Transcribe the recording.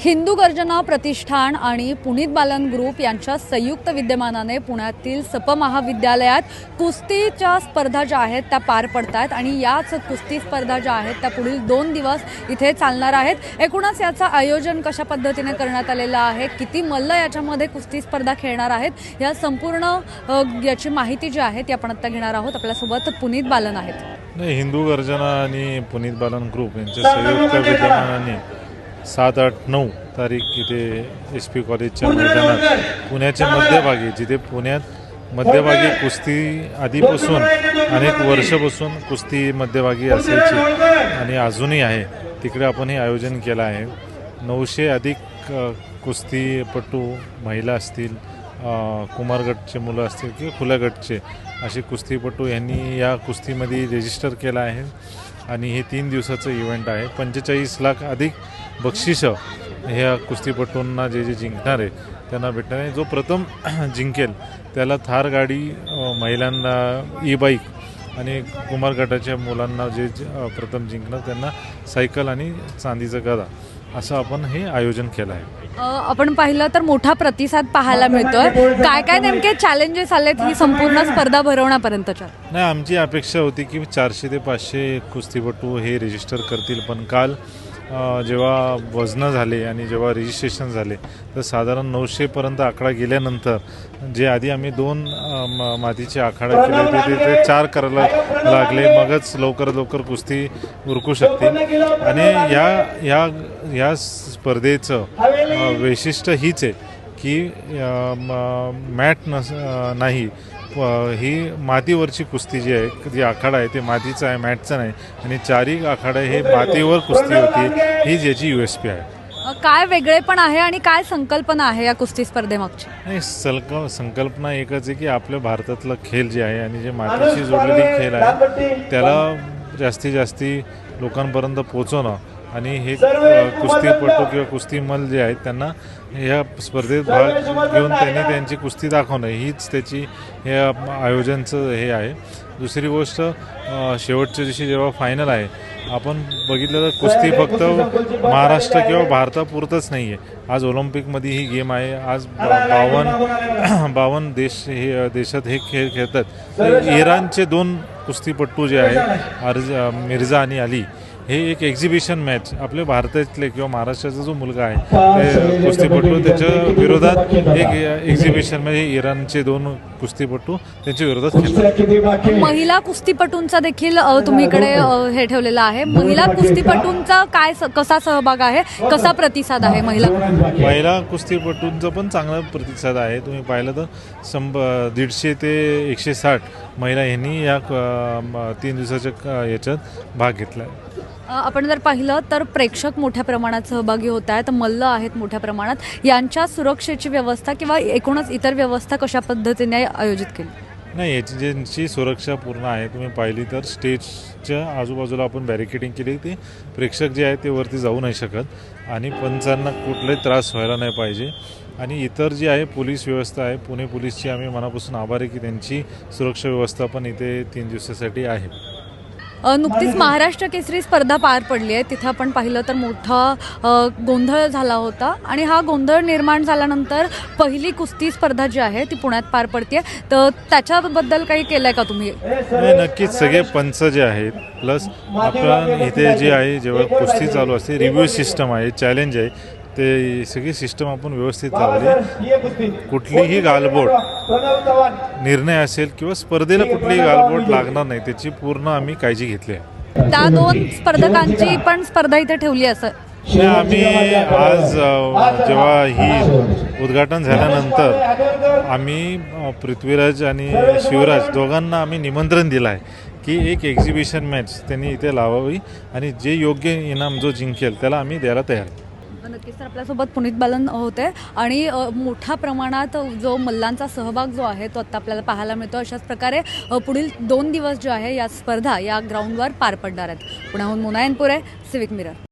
हिंदू गर्जना प्रतिष्ठान आणि पुनीत बालन ग्रुप यांच्या संयुक्त विद्यमानाने पुण्यातील सप महाविद्यालयात कुस्तीच्या स्पर्धा ज्या आहेत त्या पार पडतात आणि याच कुस्ती स्पर्धा ज्या आहेत त्या पुढील दोन दिवस इथे चालणार आहेत. एकूणच याचं आयोजन कशा पद्धतीने करण्यात आलेलं आहे? किती मल्ल याच्यामध्ये कुस्ती स्पर्धा खेळणार आहेत? या संपूर्ण याची माहिती जी आहे ती आपण आत्ता घेणार आहोत. आपल्यासोबत पुनीत बालन आहेत. नाही हिंदू गर्जना आणि पुनीत बालन ग्रुप यांच्या संयुक्त विद्यमानाने सात आठ नऊ तारीख इथे एस पी कॉलेजच्या मैदानात पुण्याच्या मध्यभागी जिथे पुण्यात मध्यभागी कुस्ती आधीपासून अनेक वर्षापासून कुस्ती मध्यभागी असायची. आणि अजूनही आहे. तिकडे आपण हे आयोजन केलं आहे. नऊशे अधिक कुस्तीपटू महिला असतील अ, कुमार गटचे मुलं असतील किंवा खुल्या गटचे असे कुस्तीपटू यांनी या कुस्तीमध्ये रजिस्टर केलं आहे. आणि हे तीन दिवसाचं इव्हेंट आहे. पंचेचाळीस लाख अधिक बक्षिसं ह्या कुस्तीपटूंना जे जे जिंकणार आहे त्यांना भेटणार आहे. जो प्रथम जिंकेल त्याला थार गाडी महिलांना ई बाईक आणि कुमार गटाच्या मुलांना जे प्रथम जिंकणार त्यांना सायकल आणि चांदीचा गदा असं आपण हे आयोजन केलं आहे. आपण पाहिलं तर मोठा प्रतिसाद पाहायला मिळतोय. काय काय नेमके चॅलेंजेस आलेत ही संपूर्ण स्पर्धा भरवण्यापर्यंतच्या? नाही आमची अपेक्षा होती की चारशे ते पाचशे कुस्तीपटू हे रजिस्टर करतील पण काल जेव्हा वजनं झाले आणि जेव्हा रजिस्ट्रेशन झाले तर साधारण नऊशेपर्यंत आकडा गेल्यानंतर जे आधी आम्ही दोन म- मातीचे आखाडा केले होते ते ते चार करायला लागले. मगच लवकर लवकर कुस्ती उरकू शकतील आणि या या या स्पर्धेचं वैशिष्ट्य हीच आहे. की मॅट नस नाही. ही मातीवरची कुस्ती जी आहे जी आखाडा आहे ते मातीचं आहे मॅटचं नाही. आणि चारही आखाडा हे मातीवर कुस्ती होती हीच याची यू एस पी आहे. काय वेगळेपण आहे आणि काय संकल्पना आहे या कुस्ती स्पर्धेमागची? आणि सलक संकल्पना एकच आहे की आपल्या भारतातला खेळ जे आहे आणि जे मातीशी जोडलेली खेळ आहे त्याला जास्तीत जास्ती लोकांपर्यंत पोचवणं आणि हे कुस्तीपटू किंवा कुस्तीमल जे आहेत त्यांना ह्या स्पर्धेत भाग घेऊन त्यांनी त्यांची कुस्ती दाखवणं हीच त्याची हे आयोजनचं हे आहे. दुसरी गोष्ट शेवटच्या दिवशी जेव्हा फायनल आहे आपण बघितलं तर कुस्ती फक्त महाराष्ट्र किंवा भारतापुरतंच नाही आहे आज ऑलिम्पिकमध्ये ही गेम आहे आज बावन्न बावन्न देश हे देशात हे खेळ खेळतात. तर इराणचे दोन कुस्तीपट्टू जे आहेत अर्ज मिर्झा आणि अली हे एक एक्झिबिशन मॅच आपल्या भारतातले किंवा महाराष्ट्राचा जो मुलगा आहे ते कुस्तीपट्टू त्याच्या विरोधात एक एक्झिबिशन म्हणजे इराणचे दोन कुस्तीपट्टू त्यांच्या विरोधात खेळतात. महिला कुस्तीपटूंचा देखील तुम्ही इकडे हे ठेवलेलं आहे. महिला कुस्तीपटूंचा काय स- कसा सहभाग आहे? कसा प्रतिसाद आहे महिला? महिला कुस्तीपटूंचा पण चांगला प्रतिसाद आहे. तुम्ही पाहिलं तर शंभ दीडशे ते एकशे साठ महिला यांनी या तीन दिवसाच्या याच्यात भाग घेतला आहे आपण जर पाहिलं तर प्रेक्षक मोठ्या प्रमाणात सहभागी होत आहेत मल्ल आहेत मोठ्या प्रमाणात. यांच्या सुरक्षेची व्यवस्था किंवा एकूणच इतर व्यवस्था कशा पद्धतीने आयोजित केली? नाही याची ज्यांची सुरक्षा पूर्ण आहे तुम्ही पाहिली तर स्टेजच्या आजूबाजूला आपण बॅरिकेडिंग केली ते प्रेक्षक जे आहेत ते वरती जाऊ नाही शकत आणि पंचांना कुठलाही त्रास व्हायला नाही पाहिजे. आणि इतर जी आहे पोलीस व्यवस्था आहे पुणे पोलीसची आम्ही मनापासून आभार आहे की त्यांची सुरक्षा व्यवस्था पण इथे तीन दिवसासाठी आहे. नुकतीच महाराष्ट्र केसरी स्पर्धा पार पडली आहे. तिथं आपण पाहिलं तर मोठा गोंधळ झाला होता. आणि हा गोंधळ निर्माण झाल्यानंतर पहिली कुस्ती स्पर्धा जी आहे ती पुण्यात पार पडते तर त्याच्याबद्दल काही केलंय का तुम्ही? नाही नक्कीच सगळे पंच जे आहेत प्लस आपण इथे जे आहे जेव्हा कुस्ती चालू असते रिव्ह्यू सिस्टम आहे चॅलेंज आहे ते सगळी सिस्टम आपण व्यवस्थित लावली. कुठलीही गालबोट निर्णय असेल किंवा स्पर्धेला कुठलीही गालबोट लागणार नाही त्याची पूर्ण आम्ही काळजी घेतली आहे. त्या दोन स्पर्धकांची पण स्पर्धा इथे ठेवली असं आम्ही आज जेव्हा ही उद्घाटन झाल्यानंतर आम्ही पृथ्वीराज आणि शिवराज दोघांना आम्ही निमंत्रण दिलं आहे की एक एक्झिबिशन मॅच त्यांनी इथे लावावी आणि जे योग्य इनाम जो जिंकेल त्याला आम्ही द्यायला तयार आहे. नक्कीच तर आपल्यासोबत पुनीत बालन होते. आणि मोठ्या प्रमाणात जो मल्लांचा सहभाग जो आहे तो आता आपल्याला पाहायला मिळतो. अशाच प्रकारे पुढील दोन दिवस जे आहे या स्पर्धा या ग्राउंडवर पार पडणार आहेत. पुण्याहून मुनायनपुरे सिविक मिरर.